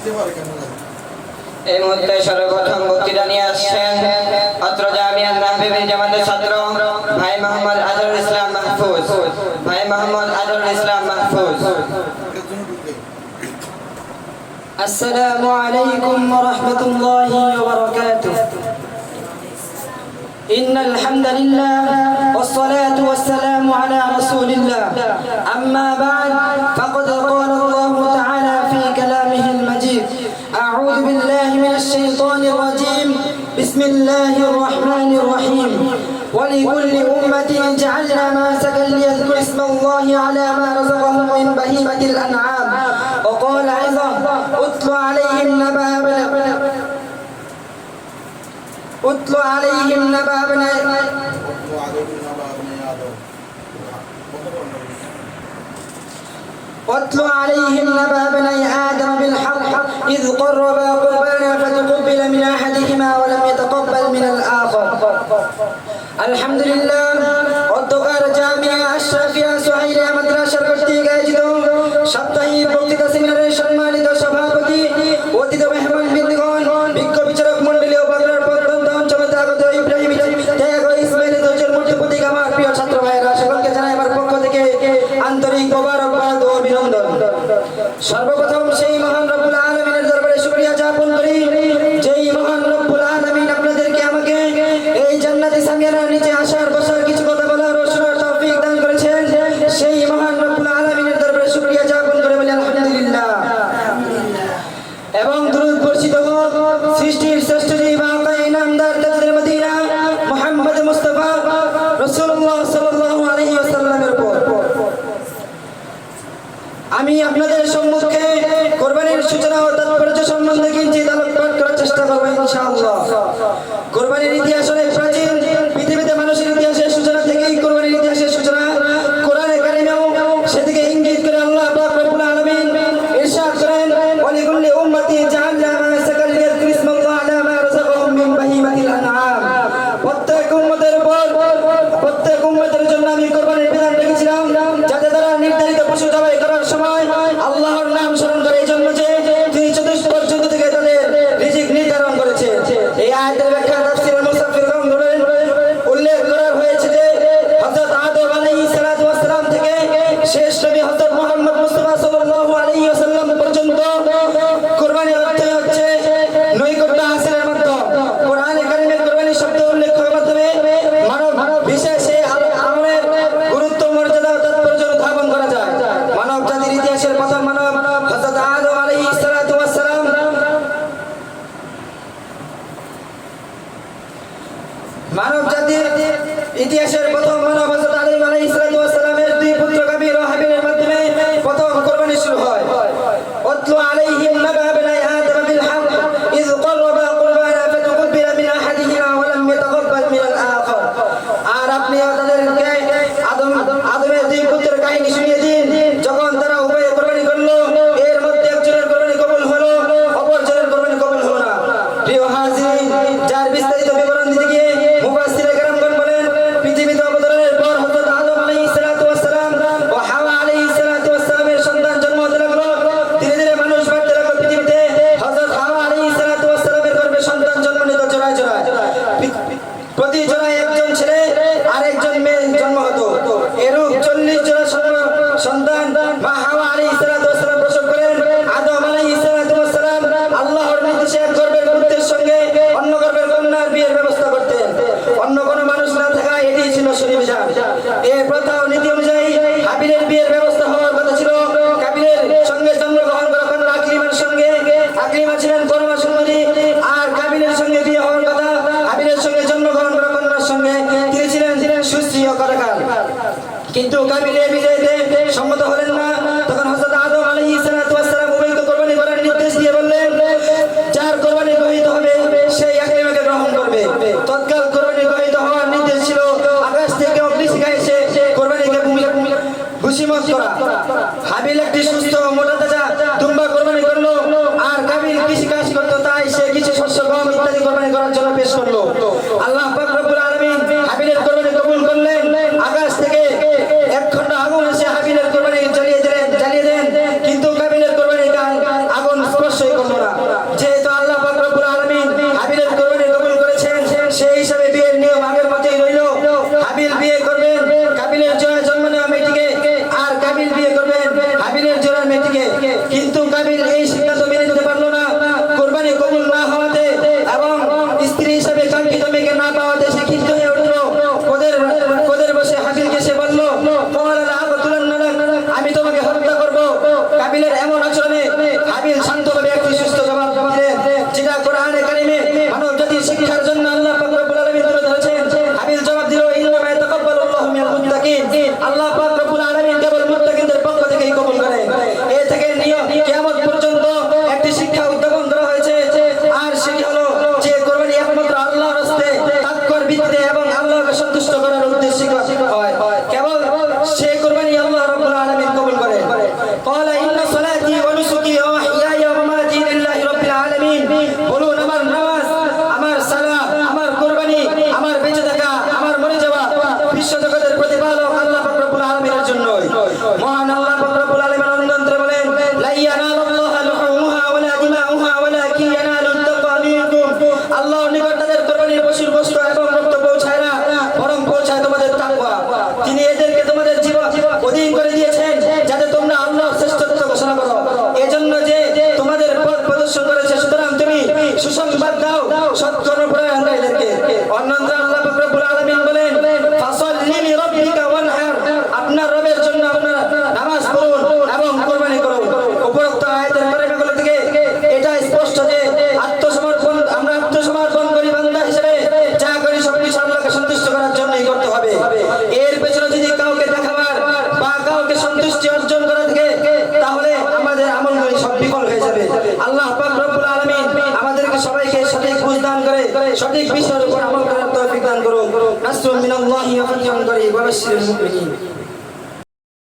এই মুহূর্তে সর্বপ্রথম বক্তৃতা নিয়ে আসছেন অত্র জামিয়া মাহবিবের জামাতের ছাত্র ভাই মোহাম্মদ আজরুল ইসলাম মাহফুজ। ভাই মোহাম্মদ আজরুল ইসলাম মাহফুজ। السلام عليكم ورحمة الله وبركاته إن الحمد لله والصلاة والسلام على رسول الله أما بعد الله الرحمن الرحيم. ولكل أمة جعلنا ماسكا ليذكر اسم الله على ما رزقهم من بهيمة الأنعام. وقال أيضا اتل عليهم نبأ اتل عليهم نبأ ابن واتل عليهم نبأ بني آدم بالحق إذ قربا قربانا فتقبل من أحدهما ولم يتقبل من الآخر. الحمد لله সৃষ্টির শ্রেষ্ঠ জীব আকাই নামদার তাদের মদিনা, মোহাম্মদ মুস্তফা রসুল্লাহ সাল্লাল্লাহু আলাইহি ওয়াসাল্লামের উপর। আমি আপনাদের সম্মুখে কোরবানির সূচনা ও তাৎপর্য সম্বন্ধে কিঞ্চিত আলোকপাত করার চেষ্টা করব, ইনশাআল্লাহ। কোরবানির ইতিহাস অনেক প্রাচীন। পৃথিবীতে মানুষের ইতিহাসের সূচনা থেকেই কোরবানির ইতিহাসের সূচনা কোরআনে কারিমেও সেদিকে ইঙ্গিত করে আল্লাহ পাক রব্বুল আলামিন ইরশাদ করেন, ওয়ালিকুল্লি উম্মতি জাহান্নাম। হজরত মোহাম্মদ প্রতি জনে একজন ছেলে আর একজন মেয়ে জন্ম হতো। এরূপ চল্লিশ জন সন্তান মা হাওয়া আলী ইসলাম প্রসব করেন। আদম আলী ইসলাম আল্লাহর নির্দেশে সঙ্গে অন্য গর্বের বিয়ের ব্যবস্থা করতেন। অন্য কোনো মানুষ না এটি ছিল সুনিবিধান এ প্রথা নীতি অনুযায়ী হাবিলের বিয়ের ব্যবস্থা হওয়ার কথা ছিল। কাবিলের সঙ্গে জন্মগ্রহণ করা কন্যা আকলিমার সঙ্গে আকলিমা ছিলেন পরমা সুন্দরী দিয়ে বললেন Hijo de Eva. সুসংবাদ দাও সত্তর সঠিক বিষয়ের উপর আমল করার তৌফিক দান করুন। নাসরুম মিনাল্লাহি ওয়া ফাতহুন করিম ওয়া মুমিনিন।